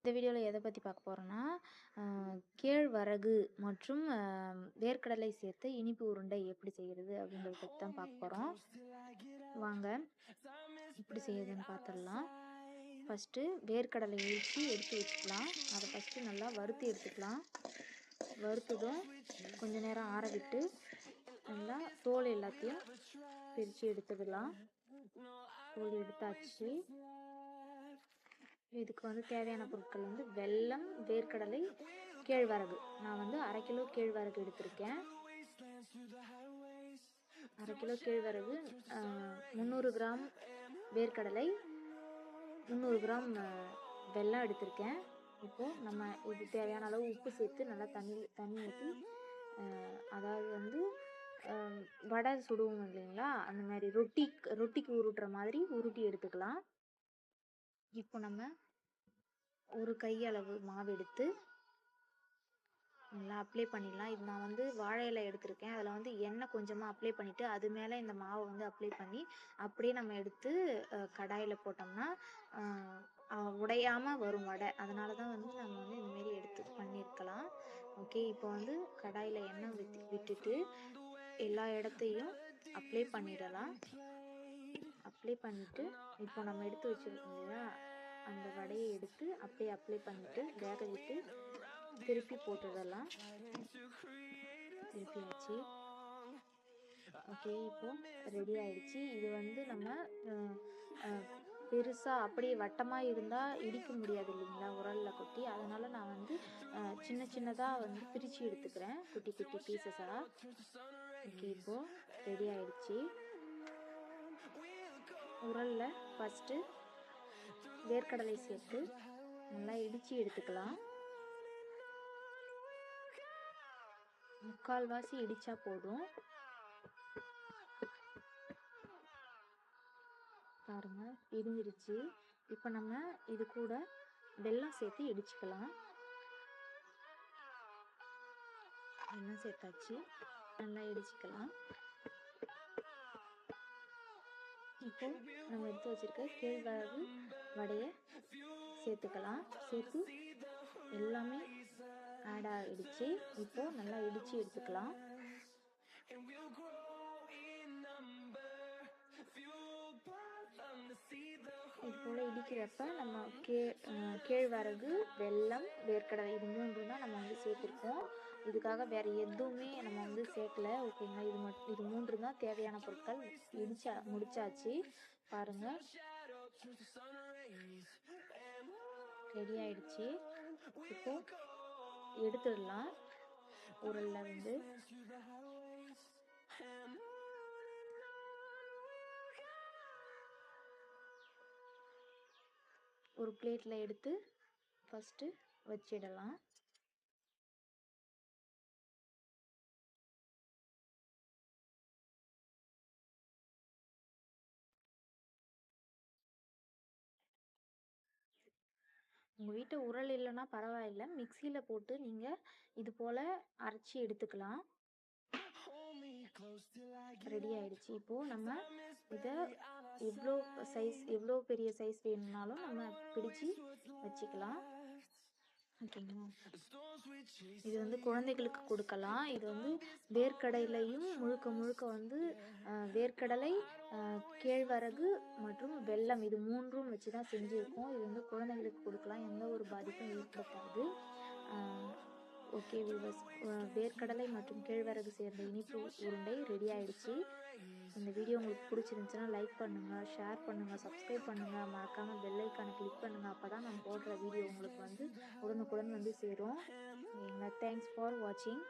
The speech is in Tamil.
இந்த வீடியோவில் எதை பற்றி பார்க்க போகிறோன்னா கேழ்வரகு மற்றும் வேர்க்கடலை சேர்த்து இனிப்பு உருண்டை எப்படி செய்கிறது அப்படின்றத பற்றி தான் பார்க்க போகிறோம் வாங்க எப்படி செய்யுதுன்னு பார்த்துடலாம் ஃபஸ்ட்டு வேர்க்கடலை இடித்து எடுத்து வச்சுக்கலாம். அதை ஃபஸ்ட்டு நல்லா வறுத்து எடுத்துக்கலாம். வறுத்ததும் கொஞ்ச நேரம் ஆற விட்டு நல்லா தோல் எல்லாத்தையும் பிரித்து எடுத்துக்கலாம். தோல் எடுத்தாச்சு. இதுக்கு வந்து தேவையான பொருட்கள் வந்து வெல்லம் வேர்க்கடலை கேழ்வரகு. நான் வந்து அரை கிலோ கேழ்வரகு எடுத்திருக்கேன். அரை கிலோ கேழ்வரகு முந்நூறு கிராம் வேர்க்கடலை முந்நூறு கிராம் வெல்லம் எடுத்திருக்கேன். இப்போது நம்ம இது தேவையான அளவு உப்பு சேர்த்து நல்லா தண்ணி தண்ணி ஊற்றி அதாவது வந்து வடை சுடுவோம் இல்லைங்களா? அந்த மாதிரி ரொட்டி ரொட்டிக்கு உருட்டுற மாதிரி உருட்டி எடுத்துக்கலாம். இப்போ நம்ம ஒரு கையளவு மாவு எடுத்து நல்லா அப்ளை பண்ணிடலாம். இது நான் வந்து வாழை இலை எடுத்திருக்கேன். அதில் வந்து எண்ணெய் கொஞ்சமாக அப்ளை பண்ணிவிட்டு அது மேலே இந்த மாவை வந்து அப்ளை பண்ணி அப்படியே நம்ம எடுத்து கடாயில் போட்டோம்னா உடையாமல் வரும் வடை. அதனால தான் வந்து நம்ம வந்து இந்தமாரி எடுத்து பண்ணியிருக்கலாம். ஓகே இப்போ வந்து கடாயில் எண்ணெய் விட்டு விட்டுட்டு எல்லா இடத்தையும் அப்ளை பண்ணிடலாம். அப்ளை பண்ணிவிட்டு இப்போ நம்ம எடுத்து வச்சுருக்கோம் இல்லையா? அந்த வடையை எடுத்து அப்படியே அப்ளை பண்ணிவிட்டு வேக விட்டு திருப்பி போட்டுடலாம். திருப்பி வச்சு. ஓகே இப்போ ரெடி ஆயிடுச்சு. இது வந்து நம்ம பெருசாக அப்படியே வட்டமாக இருந்தால் இடிக்க முடியாது இல்லைங்களா? உரலில் கொட்டி. அதனால் நான் வந்து சின்ன சின்னதாக வந்து பிரித்து எடுத்துக்கிறேன். குட்டி குட்டி பீசஸாக ஓகே இப்போது ரெடி ஆயிடுச்சு. உரலில் ஃபஸ்ட்டு வேர்க்கடலை சேர்த்து நல்லா இடித்து எடுத்துக்கலாம். முக்கால்வாசி இடித்தா போதும். பாருங்க இடிஞ்சிருச்சு இப்போ நம்ம இது கூட வெல்லம் சேர்த்து இடிச்சுக்கலாம். வெல்லம் சேர்த்தாச்சு. நல்லா இடிச்சுக்கலாம். இப்போ நம்ம எடுத்து வச்சிருக்க கேழ்வரகு வடையை சேர்த்துக்கலாம். சேர்த்து எல்லாமே ஆட் ஆகிடுச்சு இப்போ நல்லா இடித்து எடுத்துக்கலாம். இது போல் இடிக்கிறப்ப நம்ம கே கேழ்வரகு வெல்லம் வேர்க்கடலை இது மூன்று தான் நம்ம வந்து சேர்த்துருக்கோம். இதுக்காக வேற எதுவுமே நம்ம வந்து சேர்க்கல. ஓகேங்களா இது மட் இது மூன்று தான் தேவையான பொருட்கள். இடிச்சா முடிச்சாச்சு. பாருங்க. ரெடி ஆயிடுச்சு இப்போ எடுத்துடலாம். உரல்ல வந்து. ஒரு பிளேட்ல எடுத்து ஃபஸ்ட்டு வச்சிடலாம். உங்கள் வீட்டில் உரல் இல்லைன்னா பரவாயில்ல. மிக்சியில் போட்டு நீங்கள் இது போல் அரைச்சி எடுத்துக்கலாம். ரெடி ஆயிடுச்சு. இப்போது நம்ம இதை எவ்வளோ சைஸ் எவ்வளோ பெரிய சைஸ் வேணும்னாலும் நம்ம பிடிச்சு வச்சுக்கலாம். ஓகேங்களா இது வந்து குழந்தைகளுக்கு கொடுக்கலாம். இது வந்து வேர்க்கடலையும் முழுக்க முழுக்க வந்து வேர்க்கடலை கேழ்வரகு மற்றும் வெல்லம். இது மூன்றும் வச்சு தான் செஞ்சுருக்கோம். இது வந்து குழந்தைகளுக்கு கொடுக்கலாம். எந்த ஒரு பாதிப்பும் ஏற்படுத்தாது ஓகே வியூவர்ஸ். வேர்க்கடலை மற்றும் கேழ்வரகு சேர்ந்த இனிப்பு உருண்டை ரெடி ஆயிடுச்சு. இந்த வீடியோ உங்களுக்கு பிடிச்சிருந்துச்சுன்னா லைக் பண்ணுங்கள் ஷேர் பண்ணுங்கள் சப்ஸ்கிரைப் பண்ணுங்கள் மறக்காமல் பெல்லைக்கான கிளிக் பண்ணுங்கள் அப்போ தான் நான் போடுற வீடியோ உங்களுக்கு வந்து உடனுக்குடன் வந்து சேரும். தேங்க்ஸ் ஃபார் வாட்சிங்